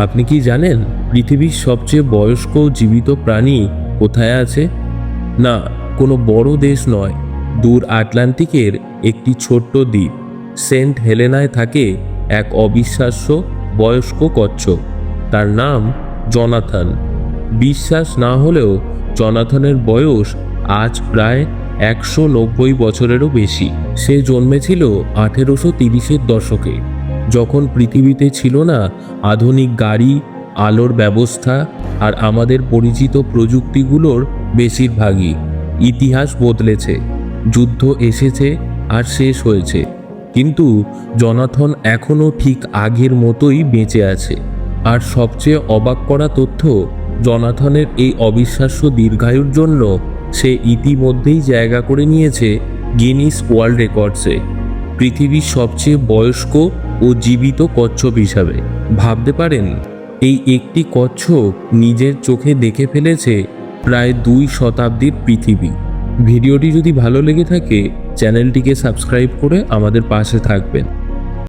আপনি কি জানেন পৃথিবীর সবচেয়ে বয়স্ক জীবিত প্রাণী কোথায় আছে? না, কোনো বড় দেশ নয়। দূর আটলান্টিকের একটি ছোট্ট দ্বীপ, সেন্ট হেলেনায় থাকে এক অবিশ্বাস্য বয়স্ক কচ্ছপ। তার নাম জনাথন। বিশ্বাস না হলেও জনাথনের বয়স আজ প্রায় একশো নব্বই বছরেরও বেশি। সে জন্মেছিল আঠেরোশো তিরিশের দশকে। যখন পৃথিবীতে ছিল না আধুনিক গাড়ি, আলোর ব্যবস্থা আর আমাদের পরিচিত প্রযুক্তিগুলোর বেশিরভাগই ইতিহাস বদলেছে, যুদ্ধ এসেছে আর শেষ হয়েছে। কিন্তু জনাথন এখনও ঠিক আগের মতোই বেঁচে আছে। আর সবচেয়ে অবাক করা তথ্য, জনাথনের এই অবিশ্বাস্য দীর্ঘায়ুর জন্য সে ইতিমধ্যেই জায়গা করে নিয়েছে গিনিস ওয়ার্ল্ড রেকর্ডসে। পৃথিবীর সবচেয়ে বয়স্ক ও জীবিত কচ্ছপ হিসাবে। ভাবতে পারেন, এই একটি কচ্ছপ নিজের চোখে দেখে ফেলেছে প্রায় দুই শতাব্দীর পৃথিবী। ভিডিওটি যদি ভালো লেগে থাকে, চ্যানেলটিকে সাবস্ক্রাইব করে আমাদের পাশে থাকবেন।